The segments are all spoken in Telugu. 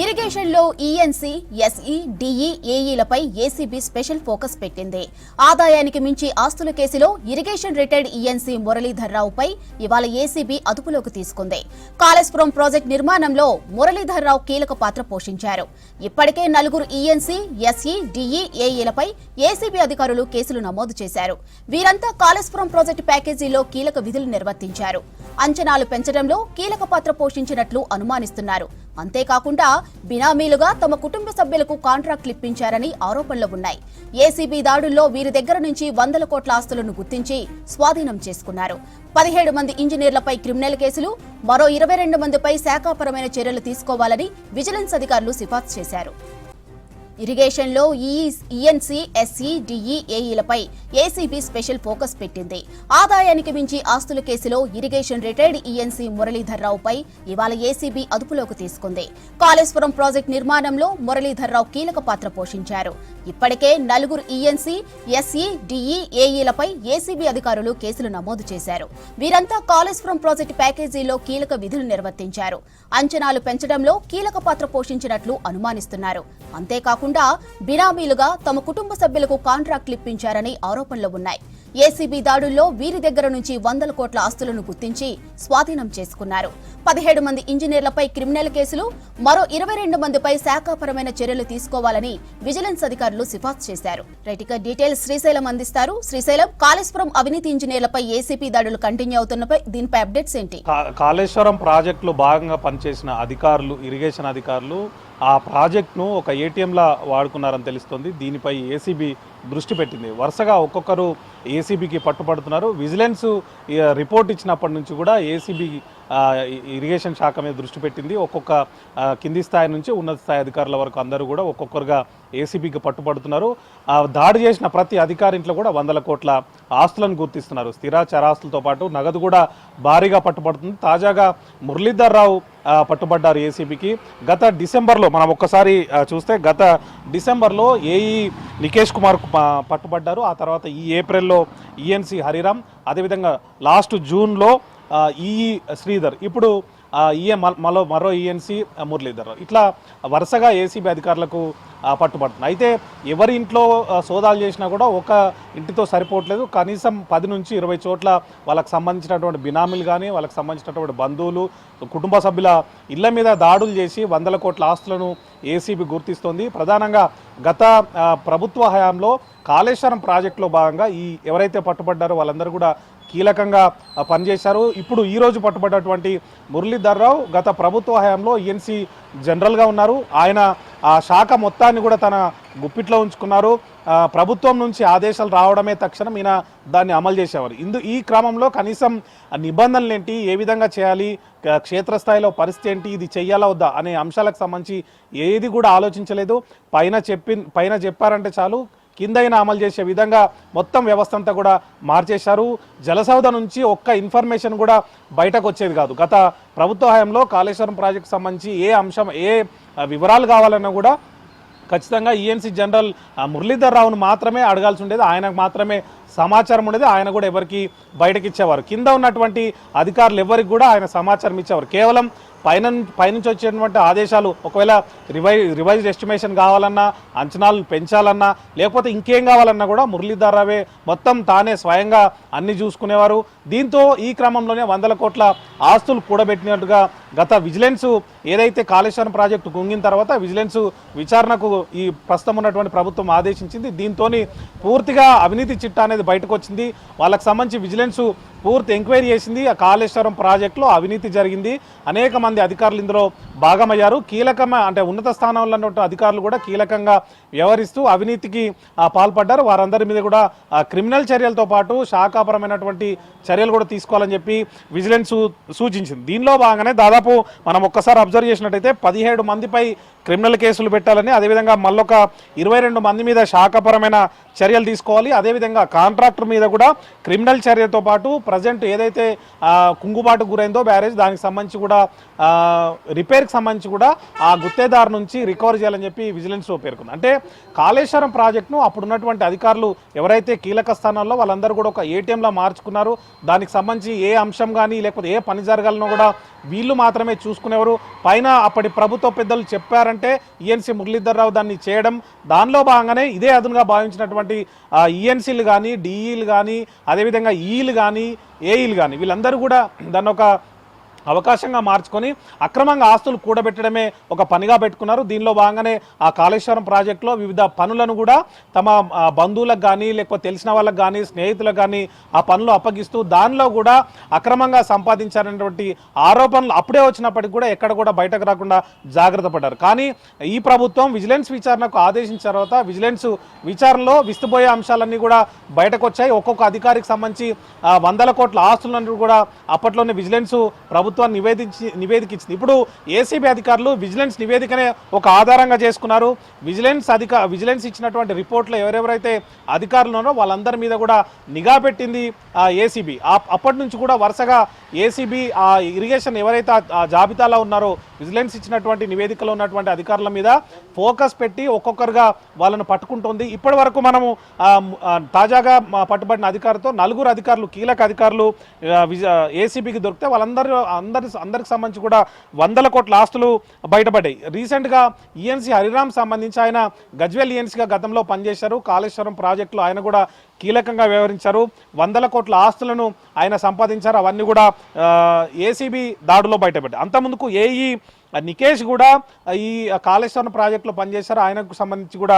ఇరిగేషన్లో ఈఎన్సీ ఎస్ఈ డిఈ ఏఈలపై ఏసీబీ స్పెషల్ ఫోకస్ పెట్టింది. ఆదాయానికి మించి ఆస్తుల కేసులో ఇరిగేషన్ రిటైర్డ్ ఈఎన్సీ మురళీధర్ రావుపై ఇవాళ ఏసీబీ అదుపులోకి తీసుకుంది. కాళేశ్వరం ప్రాజెక్ట్ నిర్మాణంలో మురళీధర్ రావు కీలక పాత్ర పోషించారు. ఇప్పటికే నలుగురు ఈఎన్సీ ఎస్ఈ డిఈ ఏఈలపై ఏసీబీ అధికారులు కేసులు నమోదు చేశారు. వీరంతా కాళేశ్వరం ప్రాజెక్టు ప్యాకేజీలో కీలక విధులు నిర్వర్తించారు. అంచనాలు పెంచడంలో కీలక పాత్ర పోషించినట్లు అనుమానిస్తున్నారు. అంతేకాకుండా బినామీలుగా తమ కుటుంబ సభ్యులకు కాంట్రాక్ట్లు ఇప్పించారని ఆరోపణలు ఉన్నాయి. ఏసీబీ దాడుల్లో వీరి దగ్గర నుంచి వందల కోట్ల ఆస్తులను గుర్తించి స్వాధీనం చేసుకున్నారు. పదిహేడు మంది ఇంజనీర్లపై క్రిమినల్ కేసులు మరో ఇరవై రెండు మందిపై శాఖాపరమైన చర్యలు తీసుకోవాలని విజిలెన్స్ అధికారులు సిఫార్సు చేశారు. ఇరిగేషన్లో ఈఎన్సీ ఎస్సీ డిఈఏఈలపై ఏసీబీ స్పెషల్ ఫోకస్ పెట్టింది. ఆదాయానికి మించి ఆస్తుల కేసులో ఇరిగేషన్ రిటైర్డ్ ఈఎన్సీ మురళీధర్ రావుపై ఇవాళ ఏసీబీ అదుపులోకి తీసుకుంది. కాళేశ్వరం ప్రాజెక్టు నిర్మాణంలో మురళీధర్ రావు కీలక పాత్ర పోషించారు. ఇప్పటికే నలుగురు ఈఎన్సీ ఎస్ఈ డిఈఏఈలపై ఏసీబీ అధికారులు కేసులు నమోదు చేశారు. వీరంతా కాళేశ్వరం ప్రాజెక్టు ప్యాకేజీలో కీలక విధులు నిర్వర్తించారు. అంచనాలు పెంచడంలో కీలక పాత్ర పోషించినట్లు అనుమానిస్తున్నారు. అంతేకాకుండా బినామీలుగా తమ కుటుంబ సభ్యులకు కాంట్రాక్ట్లు ఇప్పించారని ఆరోపణలు ఉన్నాయి. ఏసీబీ దాడుల్లో వీరి దగ్గర నుంచి వందల కోట్ల ఆస్తులను గుర్తించి స్వాధీనం చేసుకున్నారు. పదిహేడు మంది ఇంజనీర్లపై క్రిమినల్ కేసులు మరో ఇరవై రెండు మందిపై శాఖాపరమైన చర్యలు తీసుకోవాలని విజిలెన్స్ అధికారులు సిఫార్సు చేశారు. రైట్ డీటెయిల్స్ శ్రీశైలం అందిస్తారు. శ్రీశైలం కాళేశ్వరం అవినీతి ఇంజనీర్లపై ఏసీపీ దాడులు కంటిన్యూ అవుతున్నపై దీనిపై అప్డేట్స్ ఏంటి? కాళేశ్వరం ప్రాజెక్టులో భాగంగా పనిచేసిన అధికారులు ఇరిగేషన్ అధికారులు ఆ ప్రాజెక్ట్ను ఒక ఏటీఎంలా వాడుకున్నారని తెలుస్తుంది. దీనిపై ఏసీబీ దృష్టి పెట్టింది. వరుసగా ఒక్కొక్కరు ఏసీబీకి పట్టుపడుతున్నారు. విజిలెన్స్ రిపోర్ట్ ఇచ్చినప్పటి నుంచి కూడా ఏసీబీ ఇరిగేషన్ శాఖ మీద దృష్టి పెట్టింది. ఒక్కొక్క కింది స్థాయి నుంచి ఉన్నత స్థాయి అధికారుల వరకు అందరూ కూడా ఒక్కొక్కరుగా ఏసీబీకి పట్టుబడుతున్నారు దాడి చేసిన ప్రతి అధికారి ఇంట్లో కూడా వందల కోట్ల ఆస్తులను గుర్తిస్తున్నారు. స్థిర చరాస్తులతో పాటు నగదు కూడా భారీగా పట్టుబడుతుంది తాజాగా మురళీధర్ రావు పట్టుబడ్డారు ఏసీబీకి. గత డిసెంబర్లో మనం ఒక్కసారి చూస్తే గత డిసెంబర్లో ఏఈ నికేష్ కుమార్ పట్టుబడ్డారు. ఆ తర్వాత ఈ ఏప్రిల్లో ఈఎన్సి హరిరామ్ అదేవిధంగా లాస్ట్ జూన్లో ఈఈ శ్రీధర్. ఇప్పుడు ఈఏ మరో మరో ఈఎన్సీ మురళీధర్ ఇట్లా వరుసగా ఏసీబీ అధికారులకు పట్టుబడుతుంది అయితే ఎవరి ఇంట్లో సోదాలు చేసినా కూడా ఒక ఇంటితో సరిపోవట్లేదు. కనీసం పది నుంచి ఇరవై చోట్ల వాళ్ళకి సంబంధించినటువంటి బినామీలు కానీ వాళ్ళకి సంబంధించినటువంటి బంధువులు కుటుంబ సభ్యుల ఇళ్ళ మీద దాడులు చేసి వందల కోట్ల ఆస్తులను ఏసీబీ గుర్తిస్తోంది. ప్రధానంగా గత ప్రభుత్వ హయాంలో కాళేశ్వరం ప్రాజెక్టులో భాగంగా ఈ ఎవరైతే పట్టుబడ్డారో వాళ్ళందరూ కూడా కీలకంగా పనిచేశారు. ఇప్పుడు ఈ రోజు పట్టుబడ్డటువంటి మురళీధర్ రావు గత ప్రభుత్వ హయాంలో ఈఎన్సీ జనరల్గా ఉన్నారు. ఆయన ఆ శాఖ మొత్తాన్ని కూడా తన గుప్పిట్లో ఉంచుకున్నారు. ప్రభుత్వం నుంచి ఆదేశాలు రావడమే తక్షణం ఈయన దాన్ని అమలు చేసేవారు. ఇందు ఈ క్రమంలో కనీసం నిబంధనలు ఏంటి ఏ విధంగా చేయాలి క్షేత్రస్థాయిలో పరిస్థితి ఏంటి ఇది చెయ్యాలా వద్దా అనే అంశాలకు సంబంధించి ఏది కూడా ఆలోచించలేదు. పైన చెప్పి పైన చెప్పారంటే చాలు కిందైనా అమలు చేసే విధంగా మొత్తం వ్యవస్థ అంతా కూడా మార్చేశారు. జలసౌధ నుంచి ఒక్క ఇన్ఫర్మేషన్ కూడా బయటకు వచ్చేది కాదు. గత ప్రభుత్వ హయాంలో కాళేశ్వరం ప్రాజెక్ట్ సంబంధించి ఏ అంశం ఏ వివరాలు కావాలన్నా కూడా ఖచ్చితంగా ఈఎన్సీ జనరల్ మురళీధర్ రావును మాత్రమే అడగాల్సి ఉండేది. ఆయనకు మాత్రమే సమాచారం ఉండేది. ఆయన కూడా ఎవరికి బయటకి ఇచ్చేవారు. కింద ఉన్నటువంటి అధికారులు ఎవరికి కూడా ఆయన సమాచారం ఇచ్చేవారు. కేవలం పైన పైనుంచి వచ్చేటువంటి ఆదేశాలు ఒకవేళ రివై రివైజ్ ఎస్టిమేషన్ కావాలన్నా అంచనాలు పెంచాలన్నా లేకపోతే ఇంకేం కావాలన్నా కూడా మురళీధర్ రావే మొత్తం తానే స్వయంగా అన్ని చూసుకునేవారు. దీంతో ఈ క్రమంలోనే వందల కోట్ల ఆస్తులు కూడబెట్టినట్టుగా గత విజిలెన్స్ ఏదైతే కాళేశ్వరం ప్రాజెక్టు కుంగిన తర్వాత విజిలెన్స్ విచారణకు ఈ ప్రస్తుతం ఉన్నటువంటి ప్రభుత్వం ఆదేశించింది. దీంతో పూర్తిగా అవినీతి చిట్టా అనేది బయటకు వచ్చింది. వాళ్ళకి సంబంధించి విజిలెన్స్ పూర్తి ఎంక్వైరీ చేసింది. ఆ కాళేశ్వరం ప్రాజెక్టులో అవినీతి జరిగింది. అనేక మంది అధికారులు ఇందులో భాగమయ్యారు. కీలకమైన అంటే ఉన్నత స్థానంలో ఉన్నటువంటి అధికారులు కూడా కీలకంగా వ్యవహరిస్తూ అవినీతికి పాల్పడ్డారు. వారందరి మీద కూడా క్రిమినల్ చర్యలతో పాటు శాఖాపరమైనటువంటి చర్యలు కూడా తీసుకోవాలని చెప్పి విజిలెన్స్ సూచించింది. దీనిలో భాగంగానే దాదాపు మనం ఒక్కసారి అబ్జర్వ్ చేసినట్టయితే పదిహేడు మందిపై క్రిమినల్ కేసులు పెట్టాలని అదేవిధంగా మళ్ళొక ఇరవై రెండు మంది మీద శాఖపరమైన చర్యలు తీసుకోవాలి. అదేవిధంగా కాంట్రాక్టర్ మీద కూడా క్రిమినల్ చర్యతో పాటు ప్రజెంట్ ఏదైతే కుంగుబాటు గురైందో బ్యారేజ్ దానికి సంబంధించి కూడా రిపేర్కి సంబంధించి కూడా ఆ గుత్తేదారు నుంచి రికవర్ చేయాలని చెప్పి విజిలెన్స్లో పేర్కొంది. అంటే కాళేశ్వరం ప్రాజెక్టును అప్పుడున్నటువంటి అధికారులు ఎవరైతే కీలక స్థానాల్లో వాళ్ళందరూ కూడా ఒక ఏటీఎంలా మార్చుకున్నారు. దానికి సంబంధించి ఏ అంశం కానీ లేకపోతే ఏ పని జరగాలనో కూడా వీళ్ళు మాత్రమే చూసుకునేవారు. పైన అప్పటి ప్రభుత్వ పెద్దలు చెప్పారంటే ఈఎన్సీ మురళీధర్రావు దాన్ని చేయడం. దానిలో భాగంగానే ఇదే అదునుగా భావించినటువంటి ఈఎన్సీలు కానీ డిఈలు కానీ అదేవిధంగా ఈలు కానీ ఏఈలు కానీ వీళ్ళందరూ కూడా దాన్ని ఒక అవకాశంగా మార్చుకొని అక్రమంగా ఆస్తులు కూడబెట్టడమే ఒక పనిగా పెట్టుకున్నారు. దీనిలో భాగంగానే ఆ కాళేశ్వరం ప్రాజెక్టులో వివిధ పనులను కూడా తమ బంధువులకు కానీ లేకపోతే తెలిసిన వాళ్ళకి కానీ స్నేహితులకు కానీ ఆ పనులు అప్పగిస్తూ దానిలో కూడా అక్రమంగా సంపాదించారనేటువంటి ఆరోపణలు అప్పుడే వచ్చినప్పటికీ కూడా ఎక్కడ కూడా బయటకు రాకుండా జాగ్రత్త పడ్డారు. కానీ ఈ ప్రభుత్వం విజిలెన్స్ విచారణకు ఆదేశించిన తర్వాత విజిలెన్స్ విచారణలో విస్తుపోయే అంశాలన్నీ కూడా బయటకు వచ్చాయి. ఒక్కొక్క అధికారికి సంబంధించి వందల కోట్ల ఆస్తులను కూడా అప్పట్లోనే విజిలెన్స్ ప్రభుత్వం ప్రభుత్వాన్ని నివేదించి నివేదిక ఇచ్చింది ఇప్పుడు ఏసీబీ అధికారులు విజిలెన్స్ నివేదికనే ఒక ఆధారంగా చేసుకున్నారు. విజిలెన్స్ అధిక విజిలెన్స్ ఇచ్చినటువంటి రిపోర్ట్లో ఎవరెవరైతే అధికారులు ఉన్నారో వాళ్ళందరి మీద కూడా నిఘా పెట్టింది ఏసీబీ. అప్పటి నుంచి కూడా వరుసగా ఏసీబీ ఆ ఇరిగేషన్ ఎవరైతే ఆ- జాబితాలో ఉన్నారో విజిలెన్స్ ఇచ్చినటువంటి నివేదికలో ఉన్నటువంటి అధికారుల మీద ఫోకస్ పెట్టి ఒక్కొక్కరుగా వాళ్ళను పట్టుకుంటుంది. ఇప్పటి వరకు మనము తాజాగా పట్టుబడిన అధికారులతో నలుగురు అధికారులు కీలక అధికారులు ఏసీబీకి దొరికితే వాళ్ళందరూ అందరి అందరికి సంబంధించి కూడా వందల కోట్ల ఆస్తులు బయటపడ్డాయి. రీసెంట్గా ఈఎన్సీ హరిరామ్ సంబంధించి ఆయన గజ్వేల్ ఈఎన్సీగా గతంలో పనిచేశారు. కాళేశ్వరం ప్రాజెక్టులో ఆయన కూడా కీలకంగా వ్యవహరించారు. వందల కోట్ల ఆస్తులను ఆయన సంపాదించారు. అవన్నీ కూడా ఏసీబీ దాడులో బయటపడ్డాయి. అంతకుముందుకు ఏఈ నికేష్ కూడా ఈ కాళేశ్వరం ప్రాజెక్టులో పనిచేశారు. ఆయనకు సంబంధించి కూడా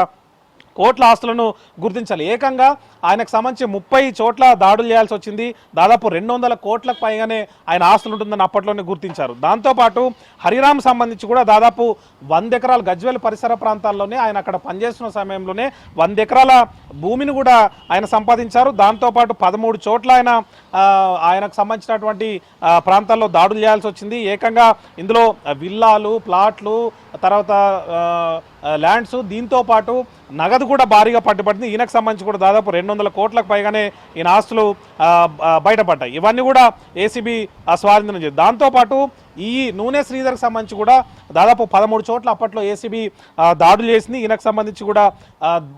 కోట్ల ఆస్తులను గుర్తించాలి. ఏకంగా ఆయనకు సంబంధించి ముప్పై చోట్ల దాడులు చేయాల్సి వచ్చింది. దాదాపు రెండు వందల కోట్లకు పైగానే ఆయన ఆస్తులు ఉంటుందని అప్పట్లోనే గుర్తించారు. దాంతోపాటు హరిరామ్ సంబంధించి కూడా దాదాపు వంద ఎకరాల గజ్వేల్ పరిసర ప్రాంతాల్లోనే ఆయన అక్కడ పనిచేస్తున్న సమయంలోనే వంద ఎకరాల భూమిని కూడా ఆయన సంపాదించారు. దాంతోపాటు పదమూడు చోట్ల ఆయన ఆయనకు సంబంధించినటువంటి ప్రాంతాల్లో దాడులు చేయాల్సి వచ్చింది. ఏకంగా ఇందులో విల్లాలు ప్లాట్లు తర్వాత ల్యాండ్స్ దీంతో పాటు నగదు కూడా భారీగా పట్టుబడింది. ఈయనకు సంబంధించి కూడా దాదాపు రెండు వందల కోట్లకు పైగానే ఈయన ఆస్తులు బయటపడ్డాయి. ఇవన్నీ కూడా ఏసీబీ స్వాధీనం చేసింది. దాంతోపాటు ఈ నూనె శ్రీధర్కి సంబంధించి కూడా దాదాపు పదమూడు చోట్ల అప్పట్లో ఏసీబీ దాడులు చేసింది. ఈయనకు సంబంధించి కూడా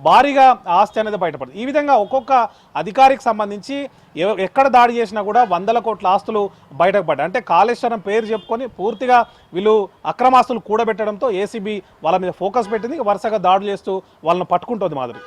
భారీగా ఆస్తి అనేది బయటపడింది. ఈ విధంగా ఒక్కొక్క అధికారికి సంబంధించి ఎక్కడ దాడి చేసినా కూడా వందల కోట్ల ఆస్తులు బయటకు పడ్డాయి. అంటే కాళేశ్వరం పేరు చెప్పుకొని పూర్తిగా వీళ్ళు అక్రమాస్తులు కూడబెట్టడంతో ఏసీబీ వాళ్ళ మీద ఫోకస్ పెట్టింది. వరుసగా దాడులు చేస్తూ వాళ్ళని పట్టుకుంటుంది మాదిరి